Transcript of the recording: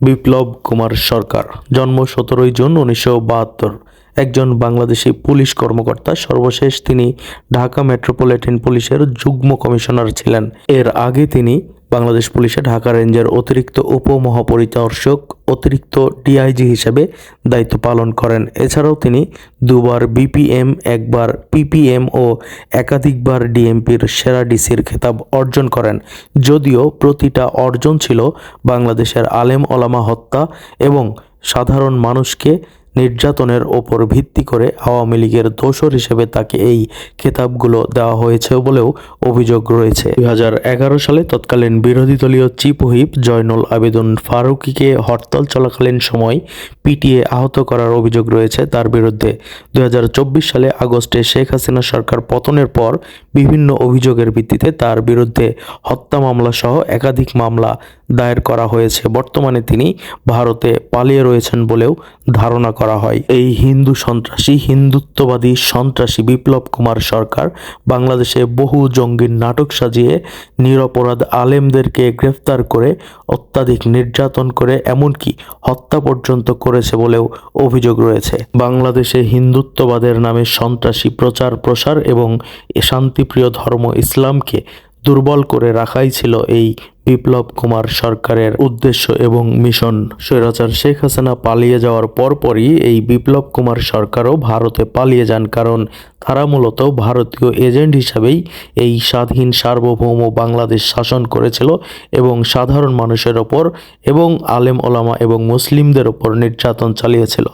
বিপ্লব কুমার সরকার। জন্ম সতেরোই জুন উনিশশো বাহাত্তর। একজন বাংলাদেশি পুলিশ কর্মকর্তা। সর্বশেষ তিনি ঢাকা মেট্রোপলিটন পুলিশের যুগ্ম কমিশনার ছিলেন। এর আগে তিনি বাংলাদেশ পুলিশে ঢাকা রেঞ্জের অতিরিক্ত উপমহাপরিদর্শক অতিরিক্ত ডিআইজি হিসেবে দায়িত্ব পালন করেন। এছাড়াও তিনি দুবার বিপিএম, একবার পিপিএম ও একাধিকবার ডিএমপির সেরা ডিসির খেতাব অর্জন করেন। যদিও প্রতিটা অর্জন ছিল বাংলাদেশের আলেম ওলামা হত্যা এবং সাধারণ মানুষকে নির্যাতনের ওপর ভিত্তি করে আওয়ামী লীগের দোষর হিসেবে তাকে এই খেতাবগুলো দেওয়া হয়েছে বলেও অভিযোগ রয়েছে। দু হাজার এগারো সালে তৎকালীন বিরোধী দলীয় চিফ হুইপ জয়নুল আবেদন ফারুকিকে হরতাল চলাকালীন সময় পিটিয়ে আহত করার অভিযোগ রয়েছে তার বিরুদ্ধে। দু হাজার চব্বিশ সালে আগস্টে শেখ হাসিনা সরকার পতনের পর বিভিন্ন অভিযোগের ভিত্তিতে তার বিরুদ্ধে হত্যা মামলা সহ একাধিক মামলা দায়ের করা হয়েছে। বর্তমানে তিনি ভারতে পালিয়ে রয়েছেন বলেও ধারণা করা হয়। এই হিন্দু সন্ত্রাসী, হিন্দুত্ববাদী সন্ত্রাসী বিপ্লব কুমার সরকার বাংলাদেশে বহু জঙ্গির নাটক সাজিয়ে নিরপরাধ আলেমদেরকে গ্রেফতার করে, অত্যাধিক নির্যাতন করে, এমনকি হত্যা পর্যন্ত করেছে বলেও অভিযোগ রয়েছে। বাংলাদেশে হিন্দুত্ববাদের নামে সন্ত্রাসী প্রচার প্রসার এবং শান্তিপ্রিয় ধর্ম ইসলামকে দুর্বল করে রাখাই ছিল এই বিপ্লব কুমার সরকারের উদ্দেশ্য এবং মিশন। স্বৈরাচার শেখ হাসিনা পালিয়ে যাওয়ার পরপরই এই বিপ্লব কুমার সরকারও ভারতে পালিয়ে যান, কারণ তারা মূলত ভারতীয় এজেন্ট হিসাবেই এই স্বাধীন সার্বভৌম বাংলাদেশ শাসন করেছিল এবং সাধারণ মানুষের ওপর এবং আলেম ওলামা এবং মুসলিমদের ওপর নির্যাতন চালিয়েছিল।